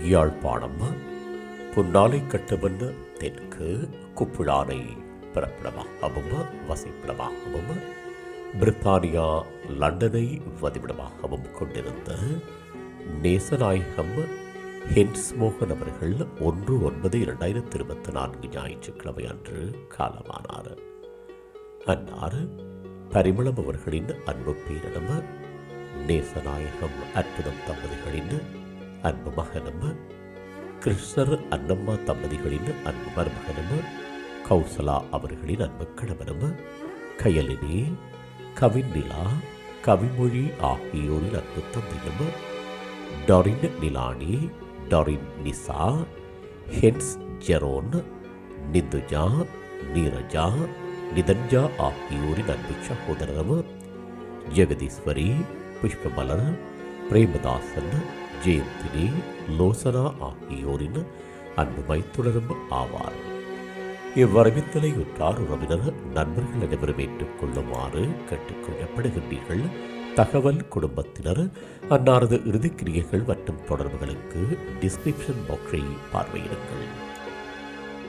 யாழ்ப்பாணம். புன்னாலை கட்டவன் தெற்கு குப்புழானை பிறப்பிடமாகவும் வசிப்பிடமாகவும் பிரித்தானியா லண்டனை வதிவிடமாகவும் கொண்டிருந்த நேசநாயகம் ஹென்ஸ் மோகன் அவர்கள் ஒன்று ஒன்பது இரண்டாயிரத்தி இருபத்தி நான்கு ஞாயிற்றுக்கிழமை அன்று காலமானார். அன்னார் பரிமளம் அவர்களின் அன்பு பேரிடம் நேசநாயகம் அற்புதம் தம்பதிகளின் அன்பு மகனும் கிருஷ்ணர் அன்னம்மா தம்பதிகளின் அன்பு மருமகனும் கௌசலா அவர்களின் அன்பு கணவனும் கயலினி கவிநிலா கவிமொழி ஆகியோரின் அன்பு தந்தையும் டொரின் நிலானி டொரின் நிசா ஹென்ஸ் ஜெரோன் நிந்துஜா நீரஜா நிதன்ஜா ஆகியோரின் அன்பு சகோதரரும் ஜெகதீஸ்வரி புஷ்பமலர் பிரேமதாசன் ஜெயந்தினி லோசனா ஆகியோரின் அன்பு மைத்துணரும் ஆவார். இவ்வரவித்தலை உற்றார் உறவினர் நண்பர்கள் அனைவரும் ஏற்றுக்கொள்ளுமாறு கேட்டுக்கொள்ளப்படுகின்றீர்கள் தகவல் குடும்பத்தினர் அன்னாரது இறுதிக்கிரியைகள் மற்றும் தொடர்புகளுக்கு டிஸ்கிரிப்ஷன் பாக்ஸை பார்வையிடுங்கள்.